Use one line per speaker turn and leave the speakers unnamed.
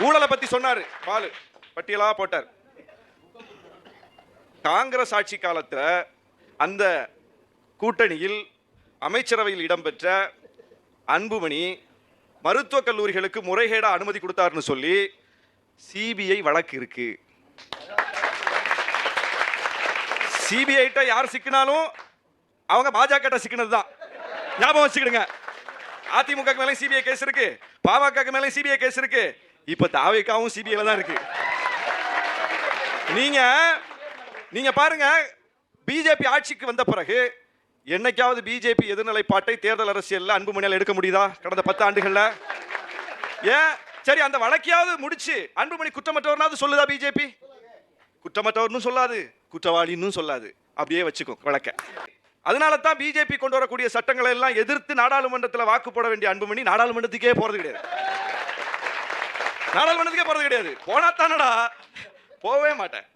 ஊழலை பத்தி சொன்னாரு. பாலு பட்டியலா போட்டார். காங்கிரஸ் ஆட்சி காலத்துல அந்த கூட்டணியில் அமைச்சரவையில் இடம்பெற்ற அன்புமணி மருத்துவக் கல்லூரிகளுக்கு முறைகேடா அனுமதி கொடுத்தாருன்னு சொல்லி சிபிஐ வழக்கு இருக்கு. சிபிஐட்ட யார் சிக்கினாலும் அவங்க பாஜக சிக்கினது தான். ஞாபகம் வச்சுக்கிடுங்க. அதிமுக மேலே சிபிஐ கேஸ் இருக்கு. பாமக மேலே சிபிஐ கேஸ் இருக்கு. இப்ப தாவேக்காவும் சிபிஐல தான் இருக்கு. நீங்க நீங்க பாருங்க பிஜேபி ஆட்சிக்கு வந்த பிறகு என்னைக்காவது பிஜேபி எதிர்நிலைப்பாட்டை தேர்தல் அரசியல்ல அன்புமணியால் எடுக்க முடியுதா? கடந்த பத்து ஆண்டுகள்ல. ஏன்? சரி அந்த வழக்கையாவது முடிச்சு அன்புமணி குற்றமற்றவர்னாவது சொல்லுதா பிஜேபி குற்றமற்றவர்னு சொல்லாது குற்றவாளின்னு சொல்லாது. அப்படியே வச்சுக்கோ வழக்க. அதனால தான் பிஜேபி கொண்டு வரக்கூடிய சட்டங்களை எல்லாம் எதிர்த்து நாடாளுமன்றத்தில் வாக்கு போட வேண்டிய அன்புமணி நாடாளுமன்றத்துக்கே போகிறது கிடையாது. நாடாளுமன்றத்துக்கே போறது கிடையாது. போனா தானடா போகவே மாட்டேன்.